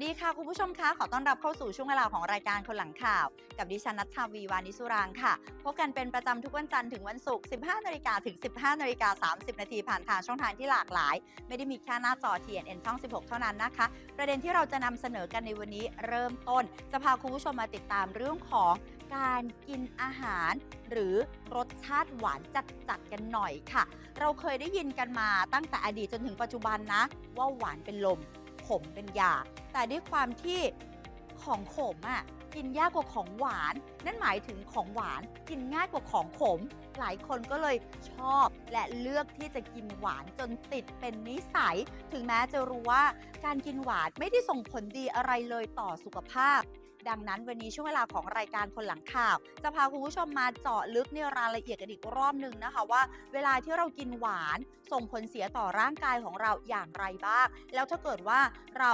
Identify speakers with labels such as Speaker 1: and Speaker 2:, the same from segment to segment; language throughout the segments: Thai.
Speaker 1: สดีค่ะคุณผู้ชมคะขอต้อนรับเข้าสู่ช่วงเวลาของรายการคนหลังข่าว กับดิฉันนัทชาวีวานิสุรางค่ะพบกันเป็นประจำทุกวันจันทร์ถึงวันศุกร์ 15นาฬิกาถึง 15นาฬิกา30 นาทีผ่านทางช่องทางที่หลากหลาย ไม่ได้มีแค่หน้าจอ TNN ช่อง 16 เท่านั้นนะคะ ประเด็นที่เราจะนำเสนอกันในวันนี้เริ่มต้น จะพาคุณผู้ชมมาติดตามเรื่องของการกินอาหาร หรือรสชาติหวานจัดๆกันหน่อยค่ะ เราเคยได้ยินกันมาตั้งแต่อดีตจนถึงปัจจุบันนะ ว่าหวานเป็นลม ขมเป็นยา แต่ด้วยความที่ของขมอะกินยากกว่าของหวาน นั่นหมายถึงของหวานกินง่ายกว่าของขม หลายคนก็เลยชอบและเลือกที่จะกินหวานจนติดเป็นนิสัย ถึงแม้จะรู้ว่าการกินหวานไม่ได้ส่งผลดีอะไรเลยต่อสุขภาพ ดังนั้นวันนี้ช่วงเวลาของรายการคนหลังข่าว จะพาคุณผู้ชมมาเจาะลึกในรายละเอียดกันอีกรอบหนึ่งนะคะว่า เวลาที่เรากินหวานส่งผลเสียต่อร่างกายของเราอย่างไรบ้าง แล้วถ้าเกิดว่าเรา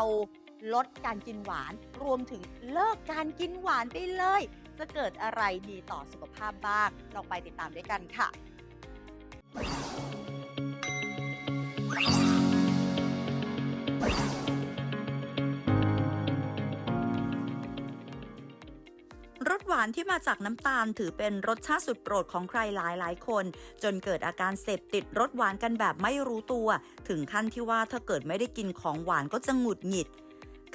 Speaker 1: ลดการกินหวาน รวมถึงเลิกการกินหวานไปเลย จะเกิดอะไรดีต่อสุขภาพบ้างลองไปติดตามด้วยกันค่ะานที่มาจากน้ำตาลถือเป็นรสชาติสุดโปรดของใครหลายหลายๆคน จนเกิดอาการเสพติดรสหวานกันแบบไม่รู้ตัว ถึงขั้นที่ว่าถ้าเกิดไม่ได้กินของหวานก็จะหงุดหงิด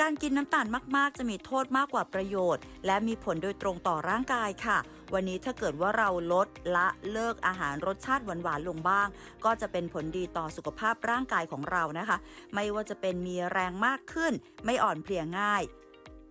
Speaker 1: การกินน้ำตาลมากๆ จะมีโทษมากกว่าประโยชน์ และมีผลโดยตรงต่อร่างกายค่ะ วันนี้ถ้าเกิดว่าเราลดละเลิกอาหารรสชาติหวานๆลงบ้าง ก็จะเป็นผลดีต่อสุขภาพร่างกายของเรานะคะ ไม่ว่าจะเป็นมีแรงมากขึ้น ไม่อ่อนเพลียง่าย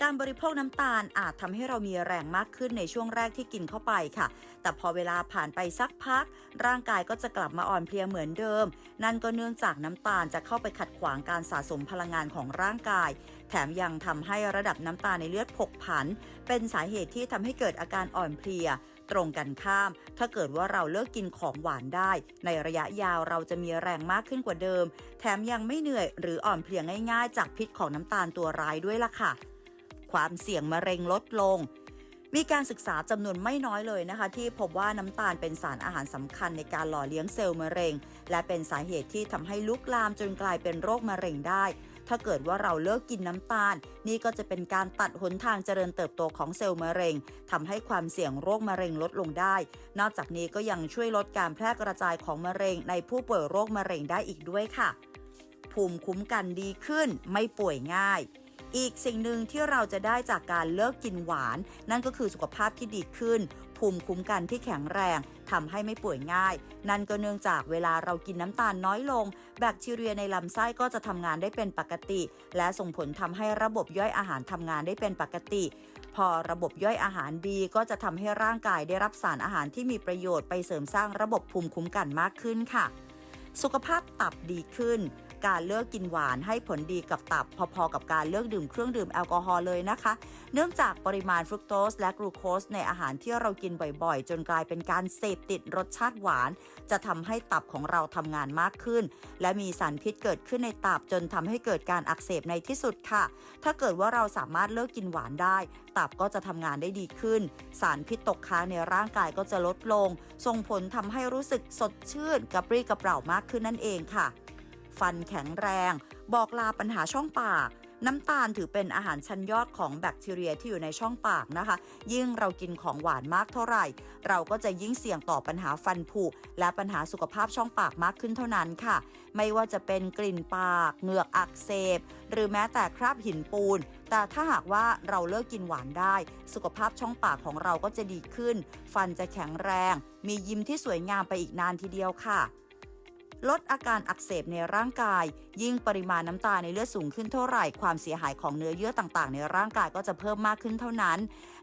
Speaker 1: การบริโภคน้ำตาลอาจทำให้เรามีแรงมากขึ้นในช่วงแรกที่กินเข้าไปค่ะ แต่พอเวลาผ่านไปสักพัก ร่างกายก็จะกลับมาอ่อนเพลียเหมือนเดิม นั่นก็เนื่องจากน้ำตาลจะเข้าไปขัดขวางการสะสมพลังงานของร่างกาย แถมยังทำให้ระดับน้ำตาลในเลือดผกผัน เป็นสาเหตุที่ทำให้เกิดอาการอ่อนเพลียตรงกันข้าม ถ้าเกิดว่าเราเลิกกินของหวานได้ ในระยะยาวเราจะมีแรงมากขึ้นกว่าเดิม แถมยังไม่เหนื่อยหรืออ่อนเพลียง่าย ๆ จากพิษของน้ำตาลตัวร้ายด้วยล่ะค่ะ ความเสี่ยงมะเร็งลดลง มีการศึกษาจำนวนไม่น้อยเลยนะคะ ที่พบว่าน้ำตาลเป็นสารอาหารสำคัญในการหล่อเลี้ยงเซลล์มะเร็ง และเป็นสาเหตุที่ทำให้ลุกลามจนกลายเป็นโรคมะเร็งได้ ถ้าเกิดว่าเราเลิกกินน้ำตาล นี่ก็จะเป็นการตัดหนทางเจริญเติบโตของเซลล์มะเร็งทำให้ความเสี่ยงโรคมะเร็งลดลงได้ นอกจากนี้ก็ยังช่วยลดการแพร่กระจายของมะเร็ง ในผู้ป่วยโรคมะเร็งได้อีกด้วยค่ะภูมิคุ้มกันดีขึ้นไม่ป่วยง่าย อีกสิ่งหนึ่งที่เราจะได้จากการเลิกกินหวาน นั่นก็คือสุขภาพที่ดีขึ้น ภูมิคุ้มกันที่แข็งแรงทำให้ไม่ป่วยง่าย นั่นก็เนื่องจากเวลาเรากินน้ำตาลน้อยลง แบคทีเรียในลำไส้ก็จะทำงานได้เป็นปกติ และส่งผลทำให้ระบบย่อยอาหารทำงานได้เป็นปกติ พอระบบย่อยอาหารดีก็จะทำให้ร่างกายได้รับสารอาหารที่มีประโยชน์ไปเสริมสร้างระบบภูมิคุ้มกันมากขึ้นค่ะ สุขภาพตับดีขึ้น การเลิกกินหวานให้ผลดีกับตับ พอๆกับการเลิกดื่มเครื่องดื่มแอลกอฮอล์เลยนะคะ เนื่องจากปริมาณฟรุกโตสและกลูโคสในอาหารที่เรากินบ่อยๆ จนกลายเป็นการเสพติดรสชาติหวาน จะทำให้ตับของเราทำงานมากขึ้น และมีสารพิษเกิดขึ้นในตับจนทำให้เกิดการอักเสบในที่สุดค่ะ ถ้าเกิดว่าเราสามารถเลิกกินหวานได้ ตับก็จะทำงานได้ดีขึ้น สารพิษตกค้างในร่างกายก็จะลดลง ส่งผลทำให้รู้สึกสดชื่นกระปรี้กระเปร่ามากขึ้นนั่นเองค่ะ ฟันแข็งแรง บอกลาปัญหาช่องปาก น้ำตาลถือเป็นอาหารชั้นยอดของแบคทีเรียที่อยู่ในช่องปากนะคะ ยิ่งเรากินของหวานมากเท่าไหร่ เราก็จะยิ่งเสี่ยงต่อปัญหาฟันผุและปัญหาสุขภาพช่องปากมากขึ้นเท่านั้นค่ะ ไม่ว่าจะเป็นกลิ่นปาก เหงือกอักเสบ หรือแม้แต่คราบหินปูนแต่ถ้าหากว่าเราเลิกกินหวานได้ สุขภาพช่องปากของเราก็จะดีขึ้น ฟันจะแข็งแรง มียิ้มที่สวยงามไปอีกนานทีเดียวค่ะ ลดอาการอักเสบในร่างกาย ยิ่งปริมาณน้ำตาในเลือดสูงขึ้นเท่าไหร่ความเสียหายของเนื้อเยื่อต่างๆ ในร่างกายก็จะเพิ่มมากขึ้นเท่านั้น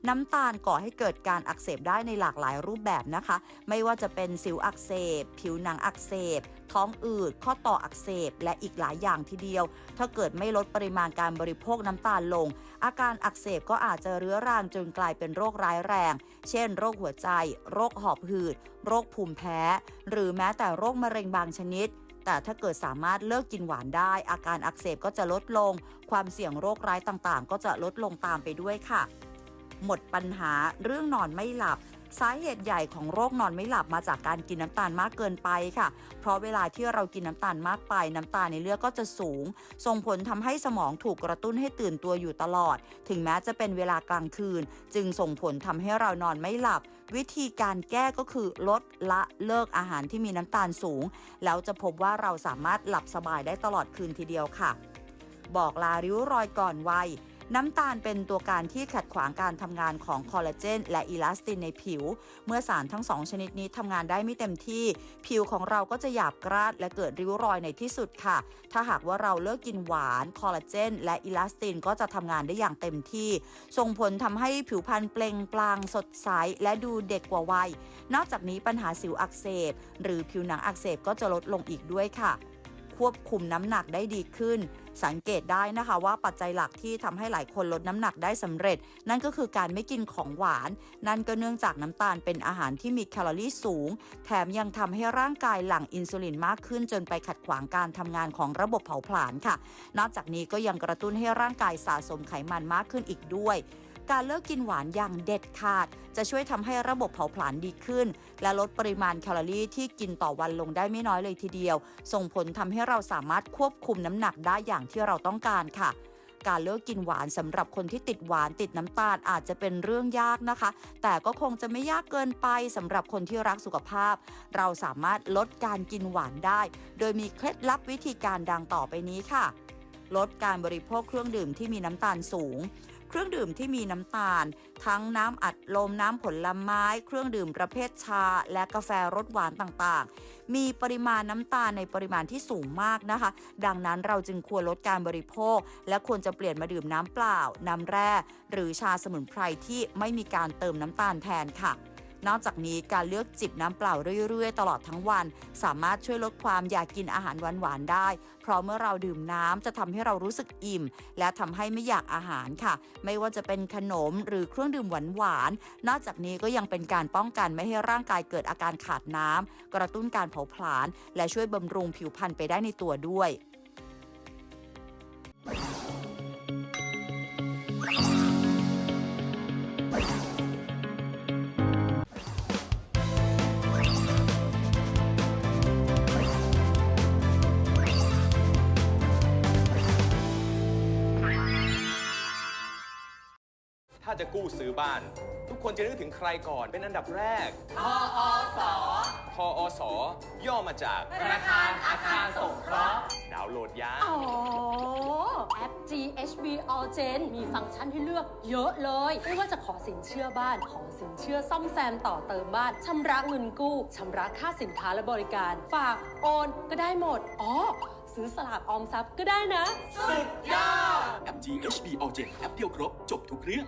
Speaker 1: น้ำตาลก่อให้เกิดการอักเสบได้ในหลากหลายรูปแบบนะคะ ไม่ว่าจะเป็นสิวอักเสบ ผิวหนังอักเสบท้องอืด ข้อต่ออักเสบ และอีกหลายอย่างทีเดียว ถ้าเกิดไม่ลดปริมาณการบริโภคน้ำตาลลง อาการอักเสบก็อาจจะเรื้อรังจนกลายเป็นโรคร้ายแรง เช่น โรคหัวใจ โรคหอบหืด โรคภูมิแพ้ หรือแม้แต่โรคมะเร็งบางชนิดแต่ถ้าเกิดสามารถเลิกกินหวานได้ อาการอักเสบก็จะลดลง ความเสี่ยงโรคร้ายต่างๆ ก็จะลดลงตามไปด้วยค่ะ หมดปัญหาเรื่องนอนไม่หลับ สาเหตุใหญ่ของโรคนอนไม่หลับมาจากการกินน้ำตาลมากเกินไปค่ะ เพราะเวลาที่เรากินน้ำตาลมากไปน้ำตาลในเลือดก็จะสูง ส่งผลทำให้สมองถูกกระตุ้นให้ตื่นตัวอยู่ตลอด ถึงแม้จะเป็นเวลากลางคืน จึงส่งผลทำให้เรานอนไม่หลับ วิธีการแก้ก็คือลดละเลิกอาหารที่มีน้ำตาลสูง แล้วจะพบว่าเราสามารถหลับสบายได้ตลอดคืนทีเดียวค่ะ บอกลาริ้วรอยก่อนวัย น้ำตาลเป็นตัวการที่ขัดขวางการทำงานของคอลลาเจนและอีลาสตินในผิว เมื่อสารทั้งสองชนิดนี้ทำงานได้ไม่เต็มที่ ผิวของเราก็จะหยาบกร้านและเกิดริ้วรอยในที่สุดค่ะ ถ้าหากว่าเราเลิกกินหวานคอลลาเจนและอีลาสตินก็จะทำงานได้อย่างเต็มที่ ส่งผลทำให้ผิวพรรณเปล่งปลั่งสดใสและดูเด็กกว่าวัย นอกจากนี้ปัญหาสิวอักเสบ หรือผิวหนังอักเสบก็จะลดลงอีกด้วยค่ะ ควบคุมน้ำหนักได้ดีขึ้น สังเกตได้นะคะว่าปัจจัยหลักที่ทำให้หลายคนลดน้ำหนักได้สำเร็จ นั่นก็คือการไม่กินของหวาน นั่นก็เนื่องจากน้ำตาลเป็นอาหารที่มีแคลอรี่สูง แถมยังทำให้ร่างกายหลั่งอินซูลินมากขึ้นจนไปขัดขวางการทำงานของระบบเผาผลาญค่ะ นอกจากนี้ก็ยังกระตุ้นให้ร่างกายสะสมไขมันมากขึ้นอีกด้วย การเลิกกินหวานอย่างเด็ดขาด จะช่วยทำให้ระบบเผาผลาญดีขึ้น และลดปริมาณแคลอรี่ที่กินต่อวันลงได้ไม่น้อยเลยทีเดียว ส่งผลทำให้เราสามารถควบคุมน้ำหนักได้อย่างที่เราต้องการค่ะการเลิกกินหวานสำหรับคนที่ติดหวานติดน้ำตาลอาจจะเป็นเรื่องยากนะคะ แต่ก็คงจะไม่ยากเกินไปสำหรับคนที่รักสุขภาพ เราสามารถลดการกินหวานได้ โดยมีเคล็ดลับวิธีการดังต่อไปนี้ค่ะ ลดการบริโภคเครื่องดื่มที่มีน้ำตาลสูง รื่องดื่มที่มีน้ำตาล ทั้งน้ำอัดลมน้ำผลไม้ เครื่องดื่มประเภทชา และกาแฟรสหวานต่างๆ มีปริมาณน้ำตาลในปริมาณที่สูงมากนะคะ ดังนั้นเราจึงควรลดการบริโภค และควรจะเปลี่ยนมาดื่มน้ำเปล่า น้ำแร่ หรือชาสมุนไพรที่ไม่มีการเติมน้ำตาลแทนค่ะ นอกจากนี้การเลือกจิบน้ำเปล่าเรื่อยๆ ตลอดทั้งวัน สามารถช่วยลดความอยากกินอาหารหวานๆได้ เพราะเมื่อเราดื่มน้ำจะทำให้เรารู้สึกอิ่ม และทำให้ไม่อยากอาหารค่ะ ไม่ว่าจะเป็นขนมหรือเครื่องดื่มหวานๆนอกจากนี้ก็ยังเป็นการป้องกันไม่ให้ร่างกายเกิดอาการขาดน้ำกระตุ้นการเผาผลาญและช่วยบำรุงผิวพรรณไปได้ในตัวด้วย
Speaker 2: จะกู้ซื้อบ้าน ทุกคนจะนึกถึงใครก่อนเป็นอันดับแรก ทอสทอสย่อมาจาก
Speaker 3: ธนาคารอาคารสงเคราะห์
Speaker 2: ดาวน์โหลดยา
Speaker 3: อ๋อ แอป GHB All Gen มีฟังก์ชันให้เลือกเยอะเลย ไม่ว่าจะขอสินเชื่อบ้าน ขอสินเชื่อซ่อมแซมต่อเติมบ้าน ชำระเงินกู้ชำระค่าสินค้าและบริการ ฝากโอนก็ได้หมด อ๋อ ซื้อสลากออมทรัพย์ก็ได้นะ
Speaker 4: แอป GHB All Gen แอปเดียวครบ จบทุกเรื่อง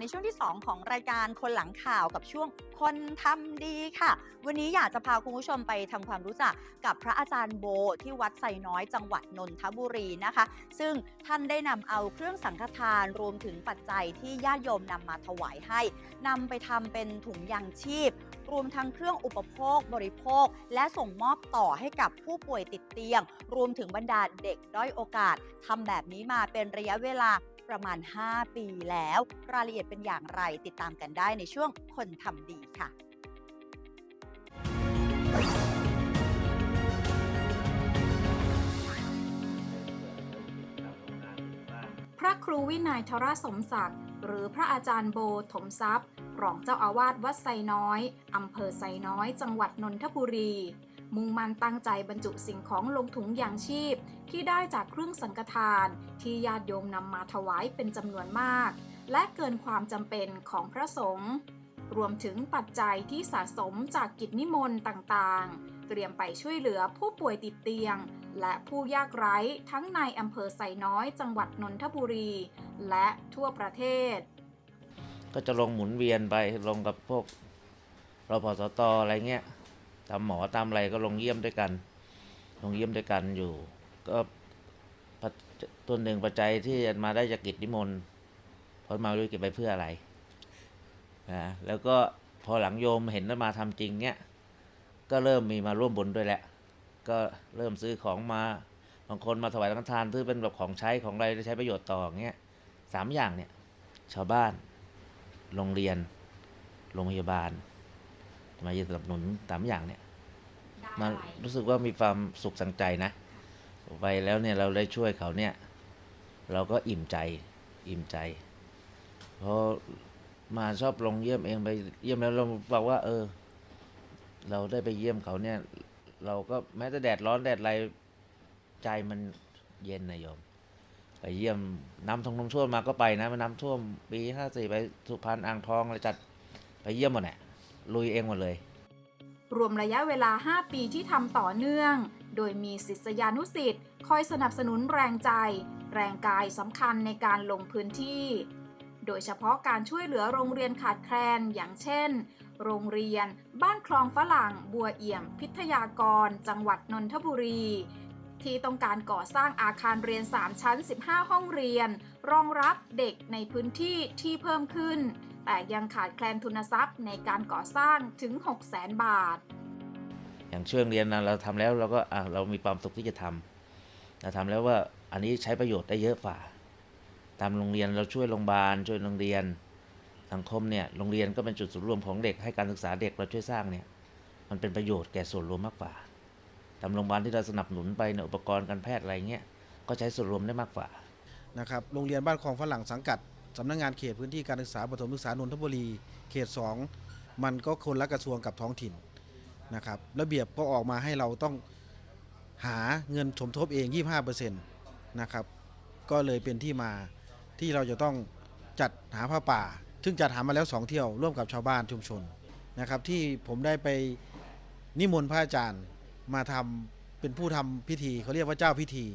Speaker 1: ในช่วงที่ 2 ของรายการคนหลังข่าวกับช่วงคนทำดีค่ะ วันนี้อยากจะพาคุณผู้ชมไปทำความรู้จักกับพระอาจารย์โบที่วัดไซน้อยจังหวัดนนทบุรีนะคะ ซึ่งท่านได้นำเอาเครื่องสังฆทานรวมถึงปัจจัยที่ญาติโยมนำมาถวายให้นำไปทำเป็นถุงยางชีพ รวมทั้งเครื่องอุปโภคบริโภค และส่งมอบต่อให้กับผู้ป่วยติดเตียง รวมถึงบรรดาเด็กด้อยโอกาสทำแบบนี้มาเป็นระยะเวลา ประมาณ 5 ปีแล้ว รายละเอียดเป็นอย่างไรติดตามกันได้ในช่วงคนทำดีค่ะ
Speaker 5: พระครูวินัยทรสมศักดิ์หรือพระอาจารย์โบถมทรัพย์ รองเจ้าอาวาสวัดไซน้อย อำเภอไซน้อย จังหวัดนนทบุรี มุ่งมั่นตั้งใจบรรจุสิ่งของลงถุงยางชีพ ที่ได้จากเครื่องสังฆทาน ที่ญาติโยมนำมาถวายเป็นจำนวนมาก และเกินความจำเป็นของพระสงฆ์รวมถึงปัจจัยที่สะสมจากกิจนิมนต์ต่างๆ เตรียมไปช่วยเหลือผู้ป่วยติดเตียง และผู้ยากไร้ทั้งในอำเภอไซน้อยจังหวัดนนทบุรี และทั่วประเทศ
Speaker 6: ก็จะลงหมุนเวียนไปลงกับพวกรพสตอะไรเงี้ย ตามหมอตามอะไรก็ลงเยี่ยมด้วยกัน ลงเยี่ยมด้วยกันอยู่ ก็ตัวหนึ่งปัจจัยที่มาได้จากกิจนิมนต์เพราะมาด้วยกิจไปเพื่ออะไรนะแล้วก็พอหลังโยมเห็นว่ามาทำจริงเนี้ยก็เริ่มมีมาร่วมบุญด้วยแหละ ก็เริ่มซื้อของมาบางคนมาถวายสังฆทานซื้อเป็นแบบของใช้ของอะไรที่ใช้ประโยชน์ต่ออย่างเงี้ยสามอย่างเนี่ย ชาวบ้าน โรงเรียน โรงพยาบาล มาสนับสนุนสามอย่างเนี่ยมันรู้สึกว่ามีความสุขสังใจนะไปแล้วเนี่ยเราได้ช่วยเขาเนี่ย เราก็อิ่มใจ อิ่มใจเพราะมาชอบลงเยี่ยมเองไปเยี่ยมแล้วเราบอกว่า เออ เราได้ไปเยี่ยมเขาเนี่ย เราก็แม้แต่แดดร้อนแดดอะไรใจมันเย็นนะโยมไปเยี่ยมน้ำทงน้ำท่วมมาก็ไปนะมันน้ำท่วมปีห้าสี่ไปสุพรรณอ่างทองอะไรจัดไปเยี่ยมหมดแหละ ลุยเองหมดเลย
Speaker 5: รวมระยะเวลา 5 ปีที่ทำต่อเนื่อง โดยมีศิษยานุสิษย์คอยสนับสนุนแรงใจ แรงกายสำคัญในการลงพื้นที่ โดยเฉพาะการช่วยเหลือโรงเรียนขาดแคลน อย่างเช่น โรงเรียน บ้านคลองฝรั่ง บัวเอี่ยม พิทยากร จังหวัดนนทบุรีที่ต้องการก่อสร้างอาคารเรียน 3 ชั้น 15 ห้องเรียน รองรับเด็กในพื้นที่ที่เพิ่มขึ้น แต่ยังขาดแคลนทุนทรัพย์ในการก่อสร้างถึง 600,000บาท
Speaker 6: อย่างช่วงเรียนนะเราทำแล้วเราก็อะเรามีความสุขที่จะทำเราทำแล้วว่าอันนี้ใช้ประโยชน์ได้เยอะฝ่าตามโรงเรียนเราช่วยโรงพยาบาลช่วยโรงเรียนสังคมเนี่ยโรงเรียนก็เป็นจุดศูนย์รวมของเด็กให้การศึกษาเด็กเราช่วยสร้างเนี่ยมันเป็นประโยชน์แก่ส่วนรวมมากกว่าตามโรงพยาบาลที่เราสนับสนุนไปเนี่ยอุปกรณ์การแพทย์อะไรเงี้ยก็ใช้ส่วนรวมได้มากกว่า
Speaker 7: นะครับโรงเรียนบ้านคลองฝรั่งสังกัด สำนักงานเขตพื้นที่การศึกษาประถมศึกษานนทบุรีเขต 2 มันก็คนละกระทรวงกับท้องถิ่นนะครับระเบียบก็ออกมาให้เราต้องหาเงินสมทบเอง 25%นะครับก็เลยเป็นที่มาที่เราจะต้องจัดหาผ้าป่า ซึ่งจัดหามาแล้ว 2 เที่ยวร่วมกับชาวบ้านชุมชนนะครับที่ผมได้ไปนิมนต์พระอาจารย์มาทำเป็นผู้ทำพิธีเขาเรียกว่าเจ้าพิธี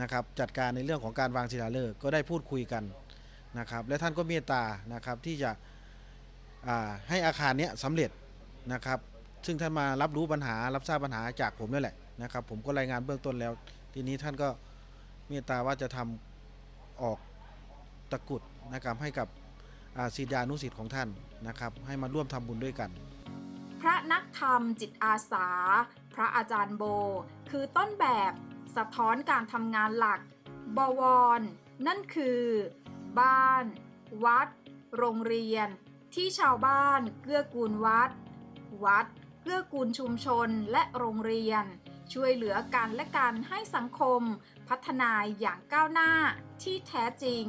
Speaker 7: นะครับจัดการในเรื่องของการวางศิลาฤกษ์ก็ได้พูดคุยกัน นะครับและท่านก็เมตตานะครับที่จะให้อาคารเนี้ยสำเร็จนะครับ ซึ่งท่านมารับรู้ปัญหารับทราบปัญหาจากผมนั่แหละนะครับ ผมก็รายงานเบื้องต้นแล้ว ทีนี้ท่านก็เมตตาว่าจะทำออกตะกุดนะครับให้กับศิษยานุศิษย์ของท่านนะครับ ให้มาร่วมทำบุญด้วยกัน
Speaker 5: พระนักธรรมจิตอาสา พระอาจารย์โบ คือต้นแบบสะท้อนการทำงานหลัก บวร นั่นคือ บ้าน วัด โรงเรียน ที่ชาวบ้านเกื้อกูลวัด วัดเกื้อกูลชุมชนและโรงเรียน ช่วยเหลือกันและกันให้สังคม พัฒนาอย่างก้าวหน้าที่แท้จริง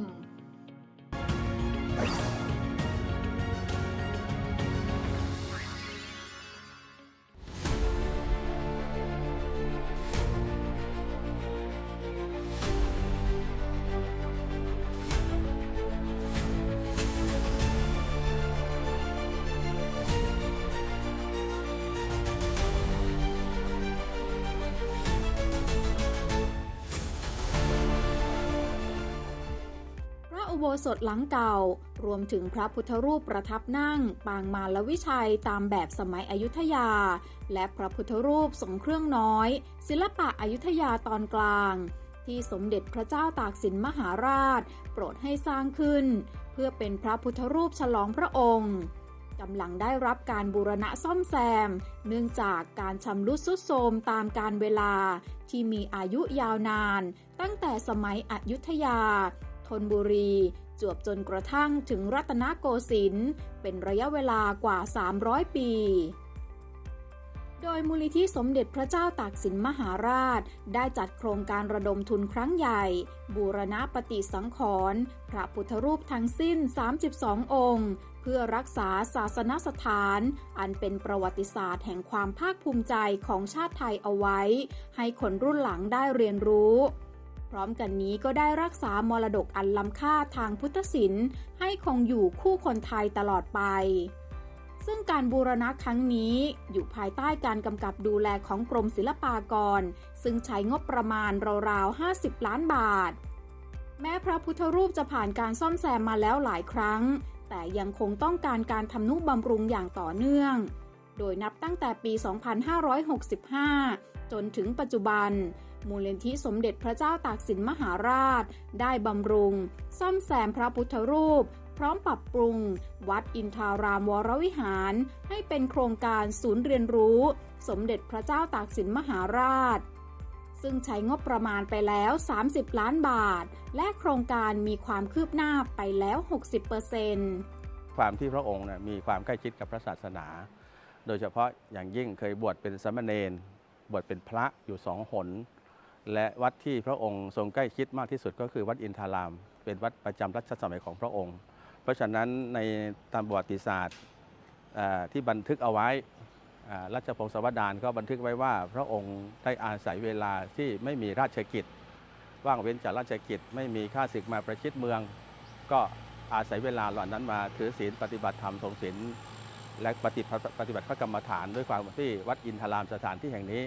Speaker 5: โบสถหลังเก่า รวมถึงพระพุทธรูปประทับนั่ง ปางมารวิชัยตามแบบสมัยอยุธยา และพระพุทธรูปทรงเครื่องน้อย ศิลปะอยุธยาตอนกลาง ที่สมเด็จพระเจ้าตากสินมหาราช โปรดให้สร้างขึ้น เพื่อเป็นพระพุทธรูปฉลองพระองค์กำลังได้รับการบูรณะซ่อมแซม เนื่องจากการชำรุดทรุดโทรมตามการเวลา ที่มีอายุยาวนาน ตั้งแต่สมัยอยุธยา นบุรี จวบจนกระทั่งถึงรัตนโกสินทร์เป็นระยะเวลากว่า 300 ปี โดยมูลนิธิสมเด็จพระเจ้าตากสินมหาราช ได้จัดโครงการระดมทุนครั้งใหญ่ บูรณะปฏิสังขรณ์พระพุทธรูปทั้งสิ้น 32 องค์ เพื่อรักษาศาสนสถาน อันเป็นประวัติศาสตร์แห่งความภาคภูมิใจของชาติไทยเอาไว้ ให้คนรุ่นหลังได้เรียนรู้ พร้อมกันนี้ก็ได้รักษามรดกอันล้ำค่าทางพุทธศิลป์ให้คงอยู่คู่คนไทยตลอดไป ซึ่งการบูรณะครั้งนี้อยู่ภายใต้การกำกับดูแลของกรมศิลปากร ซึ่งใช้งบประมาณราวๆ 50 ล้านบาท แม้พระพุทธรูปจะผ่านการซ่อมแซมมาแล้วหลายครั้ง แต่ยังคงต้องการการทำนุบำรุงอย่างต่อเนื่อง โดยนับตั้งแต่ปี 2565 จนถึงปัจจุบัน มูลนิธิสมเด็จพระเจ้าตากสินมหาราช ได้บำรุง ซ่อมแซมพระพุทธรูป พร้อมปรับปรุง วัดอินทารามวรวิหาร ให้เป็นโครงการศูนย์เรียนรู้ สมเด็จพระเจ้าตากสินมหาราช ซึ่งใช้งบประมาณไปแล้ว 30 ล้านบาท และโครงการมีความคืบหน้าไปแล้ว 60%
Speaker 8: ความที่พระองค์นี่ยมีความใกล้ชิดกับพระศาสนา โดยเฉพาะอย่างยิ่งเคยบวชเป็นสามเณรบวชเป็นพระอยู่สองหน และวัดที่พระองค์ทรงใกล้ชิดมากที่สุดก็คือวัดอินทาราม เป็นวัดประจำรัชสมัยของพระองค์ เพราะฉะนั้นในตามประวัติศาสตร์ที่บันทึกเอาไว้รัชพงศาวดารก็บันทึกไว้ว่า พระองค์ได้อาศัยเวลาที่ไม่มีราชกิจ ว่างเว้นจากราชกิจ ไม่มีข้าศึกมาประชิดเมือง ก็อาศัยเวลาเหล่านั้นมาถือศีลปฏิบัติธรรมทรงศีลและปฏิบัติปฏิบัติพระกรรมฐานด้วยความที่วัดอินทารามสถานที่แห่งนี้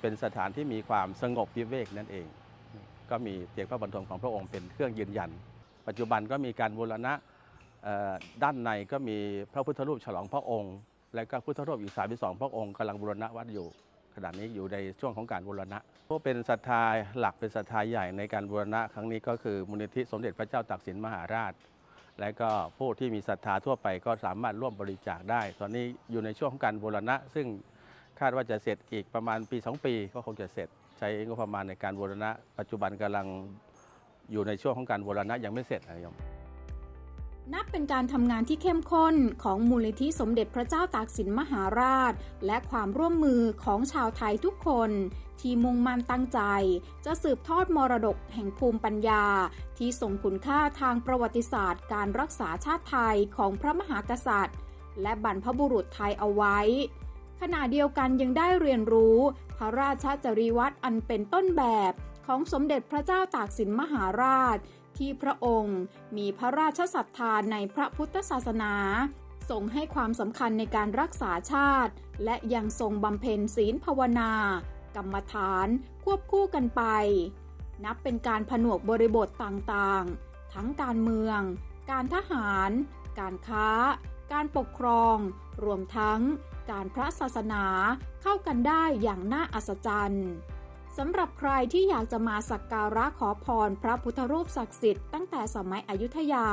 Speaker 8: เป็นสถานที่มีความสงบวิเวกนั่นเอง ก็มีเพียงพระบรรทมของพระองค์เป็นเครื่องยืนยัน ปัจจุบันก็มีการบูรณะด้านในก็มีพระพุทธรูปฉลองพระองค์ และก็พุทธรูปอีกสามสองพระองค์กำลังบูรณะวัดอยู่ ขณะนี้อยู่ในช่วงของการบูรณะผู้เป็นศรัทธาหลักเป็นศรัทธาใหญ่ในการบูรณะครั้งนี้ก็คือมูลนิธิสมเด็จพระเจ้าตากสินมหาราช และก็ผู้ที่มีศรัทธาทั่วไปก็สามารถร่วมบริจาคได้ ตอนนี้อยู่ในช่วงของการบูรณะซึ่ง คาดว่าจะเสร็จอีกประมาณปี 2 ปีก็คงจะเสร็จ ใช้งบประมาณในการบูรณะ ปัจจุบันกำลังอยู่ในช่วงของการบูรณะยังไม่เสร็จนะครับ
Speaker 5: นับเป็นการทำงานที่เข้มข้นของมูลนิธิสมเด็จพระเจ้าตากสินมหาราช และความร่วมมือของชาวไทยทุกคน ที่มุ่งมั่นตั้งใจ จะสืบทอดมรดกแห่งภูมิปัญญา ที่ส่งคุณค่าทางประวัติศาสตร์ การรักษาชาติไทยของพระมหากษัตริย์ และบรรพบุรุษไทยเอาไว้ ขณะเดียวกันยังได้เรียนรู้ พระราชจริยวัตรอันเป็นต้นแบบของสมเด็จพระเจ้าตากสินมหาราช ที่พระองค์มีพระราชศรัทธาในพระพุทธศาสนาทรงให้ความสำคัญในการรักษาชาติ และยังทรงบำเพ็ญศีลภาวนา กรรมฐานควบคู่กันไป นับเป็นการผนวกบริบทต่างๆ ทั้งการเมือง การทหาร การค้า การปกครอง รวมทั้ง การพระศาสนาเข้ากันได้อย่างน่าอัศจรรย์สำหรับใครที่อยากจะมาสักการะขอพรพระพุทธรูปศักดิ์สิทธิ์ตั้งแต่สมัยอยุธยา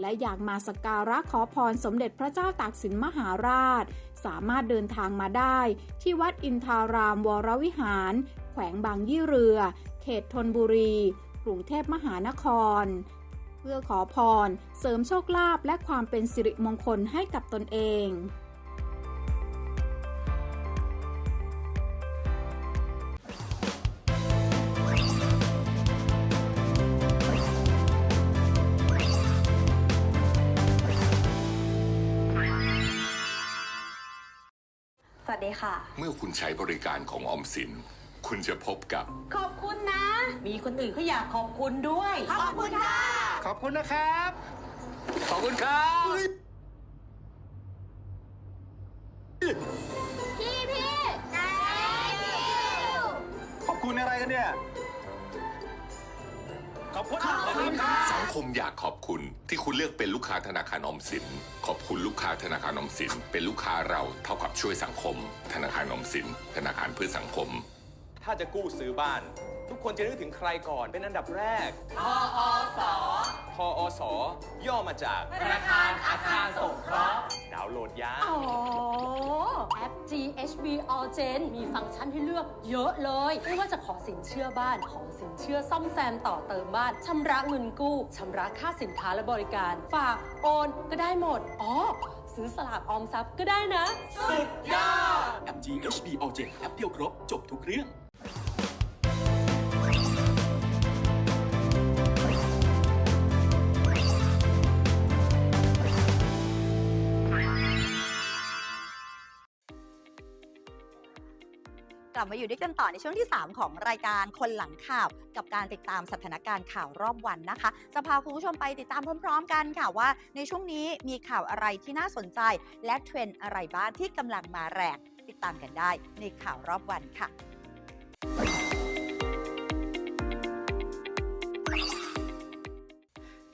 Speaker 5: และอยากมาสักการะขอพรสมเด็จพระเจ้าตากสินมหาราช สามารถเดินทางมาได้ ที่วัดอินทารามวรวิหาร แขวงบางยี่เรือ เขตธนบุรี กรุงเทพมหานคร เพื่อขอพร เสริมโชคลาภและความเป็นสิริมงคลให้กับตนเอง
Speaker 9: ดีค่ะ
Speaker 10: เมื่อคุณใช้บริการของออมสิน คุณจะพบกับ
Speaker 9: ขอบคุณนะ
Speaker 3: มีคนอื่นเขาอยากขอบคุณด้วย
Speaker 9: ขอบคุณค่ะ
Speaker 2: ขอบคุณนะครับ ขอบคุณครับ
Speaker 9: พี่พี่ไหนพี่
Speaker 2: ขอบคุณอะไรกันเนี่ย
Speaker 10: สังคมอยากขอบคุณที่คุณเลือกเป็นลูกค้าธนาคารออมสิน ขอบคุณลูกค้าธนาคารออมสิน เป็นลูกค้าเราเท่ากับช่วยสังคม ธนาคารออมสิน ธนาคารเพื่อสังคม
Speaker 2: ถ้าจะกู้ซื้อบ้าน ทุกคนจะนึกถึงใครก่อนเป็นอันดับแรกทอสทอสย่อมาจากธนาคารอาคารสงเคราะห์ดาวน์โหลดยา
Speaker 3: อ๋อ แอป GHB All Gen มีฟังก์ชันให้เลือกเยอะเลย ไม่ว่าจะขอสินเชื่อบ้าน ขอสินเชื่อซ่อมแซมต่อเติมบ้าน ชำระเงินกู้ ชำระค่าสินค้าและบริการ ฝาก โอน ก็ได้หมด อ๋อ ซื้อสลากออมทรัพย์ก็ได้นะ
Speaker 4: แอป GHB All Gen แอปเดียวครบ จบทุกเรื่อง
Speaker 11: ลับมาอยู่ด้วยกันต่อในช่วงที่ 3 ของรายการคนหลังข่าว กับการติดตามสถานการณ์ข่าวรอบวันนะคะ จะพาคุณผู้ชมไปติดตามพร้อม ๆ กันค่ะว่า ในช่วงนี้มีข่าวอะไรที่น่าสนใจ และเทรนด์อะไรบ้างที่กำลังมาแรงติดตามกันได้ในข่าวรอบวันค่ะ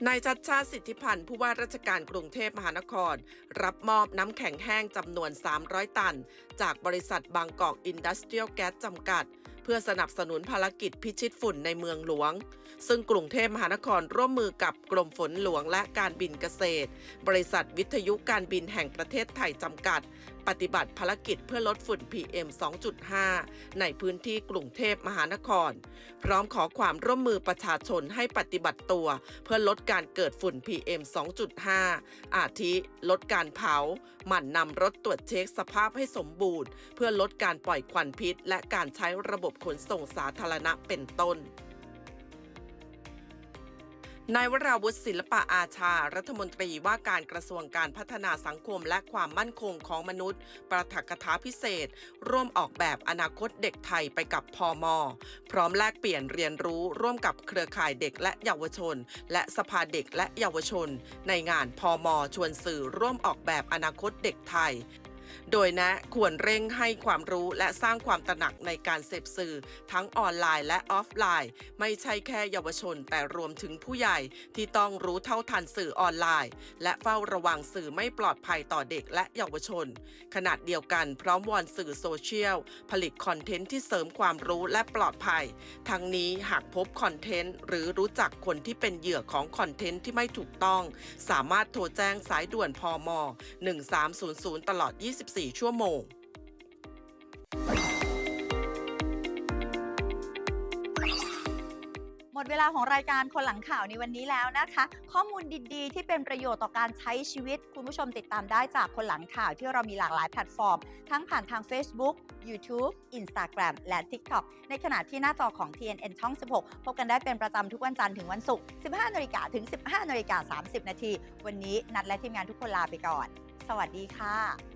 Speaker 12: นายชัดชาติสิทธิพันธ์ผู้ว่าราชการกรุงเทพมหานคร รับมอบน้ำแข็งแห้งจำนวน 300 ตัน จากบริษัทบางกอกอินดัสเทรียลแก๊สจำกัด เพื่อสนับสนุนภารกิจพิชิตฝุ่นในเมืองหลวง ซึ่งกรุงเทพมหานครร่วมมือกับกรมฝนหลวงและการบินเกษตร บริษัทวิทยุการบินแห่งประเทศไทยจำกัด ปฏิบัติภารกิจเพื่อลดฝุ่น PM 2.5 ในพื้นที่กรุงเทพมหานคร พร้อมขอความร่วมมือประชาชนให้ปฏิบัติตัว เพื่อลดการเกิดฝุ่น PM 2.5 อาทิ ลดการเผา หมั่นนำรถตรวจเช็คสภาพให้สมบูรณ์ เพื่อลดการปล่อยควันพิษ และการใช้ระบบขนส่งสาธารณะเป็นต้น นายวราวุฒิศิลปะอาชา รัฐมนตรีว่าการกระทรวงการพัฒนาสังคมและความมั่นคงของมนุษย์ ประถักถาพิเศษ ร่วมออกแบบอนาคตเด็กไทยไปกับพอมอพร้อมแลกเปลี่ยนเรียนรู้ร่วมกับเครือข่ายเด็กและเยาวชน และสภาเด็กและเยาวชน ในงานพอมอชวนสื่อร่วมออกแบบอนาคตเด็กไทย โดยแนะควรเร่งให้ความรู้และสร้างความตระหนักในการเสพสื่อ ทั้งออนไลน์และออฟไลน์ ไม่ใช่แค่เยาวชน แต่รวมถึงผู้ใหญ่ที่ต้องรู้เท่าทันสื่อออนไลน์ และเฝ้าระวังสื่อไม่ปลอดภัยต่อเด็กและเยาวชน ขนาดเดียวกันพร้อมวอนสื่อโซเชียล ผลิตคอนเทนต์ที่เสริมความรู้และปลอดภัย ทั้งนี้หากพบคอนเทนต์หรือรู้จักคนที่เป็นเหยื่อของคอนเทนต์ที่ไม่ถูกต้อง สามารถโทรแจ้งสายด่วนพม1300 ตลอด24 ชั่วโมง
Speaker 11: หมดเวลาของรายการคนหลังข่าวในวันนี้แล้วนะคะ ข้อมูลดีๆ ที่เป็นประโยชน์ต่อการใช้ชีวิต คุณผู้ชมติดตามได้จากคนหลังข่าวที่เรามีหลากหลายแพลตฟอร์ม ทั้งผ่านทาง Facebook YouTube Instagram และ TikTok ในขณะที่หน้าจอของ TNN ช่อง 16 พบกันได้เป็นประจำทุกวันจันทร์ถึงวันศุกร์ 15นาฬิกาถึง 15นาฬิกา30 นาที วันนี้นัดและทีมงานทุกคนลาไปก่อน สวัสดีค่ะ